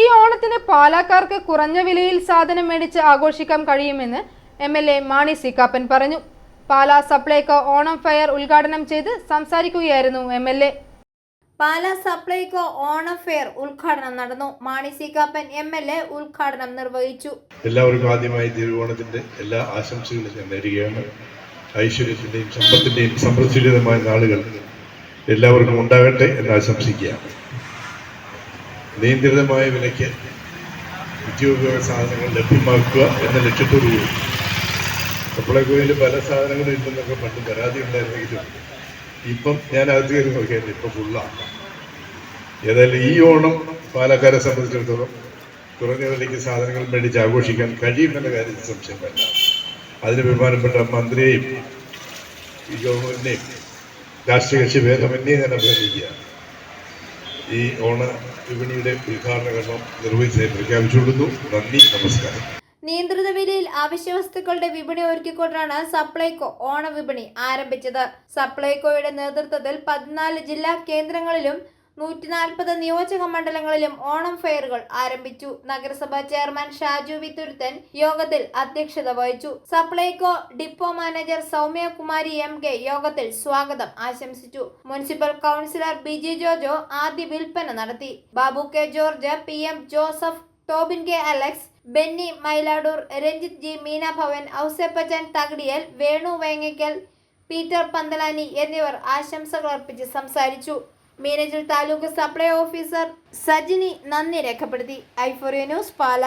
ഈ ഓണത്തിന് പാലാക്കാർക്ക് കുറഞ്ഞ വിലയിൽ സാധനം മേടിച്ച് ആഘോഷിക്കാൻ കഴിയുമെന്ന് M L A Mani C Kappan പറഞ്ഞു. പാലാ സപ്ലൈകോ ഓണം ഫെയർ ഉദ്ഘാടനം ചെയ്ത് സംസാരിക്കുകയായിരുന്നു M L A. Pala Supplyco Onam fair ഉദ്ഘാടനം നടന്നു. Mani C Kappan M L A ഉദ്ഘാടനം നിർവഹിച്ചു. എല്ലാവർക്കും ആദ്യമായി തിരുവോണത്തിന്റെ എല്ലാ ആശംസകളും ഞാൻ നേരുകയാണ്. ഐശ്വര്യത്തിന്റെയും സമ്പത്തിന്റെയും സമൃദ്ധിയുമായ നാളുകൾ എല്ലാവർക്കും ഉണ്ടാകട്ടെ എന്ന് ആശംസിക്കുകയാണ്. നിയന്ത്രിതമായ വിലയ്ക്ക് നിത്യോപയോഗ സാധനങ്ങൾ ലഭ്യമാക്കുക എന്ന ലക്ഷ്യത്തോടുകൂടി. സപ്ലൈകോയിൽ പല സാധനങ്ങളും ഇല്ലെന്നൊക്കെ പണ്ട് പരാതി ഉണ്ടായിരുന്നെങ്കിലും ഇപ്പം ഞാൻ അകത്ത് കയറി ഇപ്പം ഫുള്ളാണ് ഏതായാലും ഈ ഓണം പാലക്കാരെ സംബന്ധിച്ചിടത്തോളം കുറഞ്ഞ വിലയ്ക്ക് സാധനങ്ങൾ മേടിച്ച് ആഘോഷിക്കാൻ കഴിയുമെന്ന കാര്യത്തിൽ സംശയം വേണ്ട അതിന് ബഹുമാനപ്പെട്ട മന്ത്രിയെയും ഈ ഗവൺമെന്റിനെയും രാഷ്ട്രീയ കക്ഷി ഭേദമന്യേ ഞാൻ അഭിനന്ദിക്കുകയാണ്. ഈ ഓണ വിപണിയുടെ ഉദ്ഘാടന കർമ്മം നിർവഹിച്ച് പ്രഖ്യാപിച്ചുകൊള്ളുന്നു നന്ദി നമസ്കാരം. നിയന്ത്രിത വിലയിൽ അവശ്യവസ്തുക്കളുടെ വിപണി ഒരുക്കിക്കൊണ്ടാണ് സപ്ലൈകോ ഓണ വിപണി ആരംഭിച്ചത്. സപ്ലൈകോയുടെ നേതൃത്വത്തിൽ പതിനാല് ജില്ലാ കേന്ദ്രങ്ങളിലും നൂറ്റി നാൽപ്പത് നിയോജക മണ്ഡലങ്ങളിലും ഓണം ഫെയറുകൾ ആരംഭിച്ചു. നഗരസഭാ ചെയർമാൻ ഷാജു വിത്തുരുത്തൻ യോഗത്തിൽ അധ്യക്ഷത വഹിച്ചു. Supplyco depot manager Soumyakumari M K യോഗത്തിൽ സ്വാഗതം ആശംസിച്ചു. മുനിസിപ്പൽ കൗൺസിലർ ബിജി ജോജോ ആദ്യ വിൽപ്പന നടത്തി. Babu K George P M Joseph Tobin K Alex Benny Mailadoor Ranjith G Meena Bhavan Ouseppachan Thakadiyel Venu Vengackal Peter Panthalani എന്നിവർ ആശംസകൾ അർപ്പിച്ച് സംസാരിച്ചു. മീനച്ചിൽ താലൂക്ക് സപ്ലൈ ഓഫീസർ സജിനി നന്ദി രേഖപ്പെടുത്തി. ഐഫോറിയ ന്യൂസ് പാല.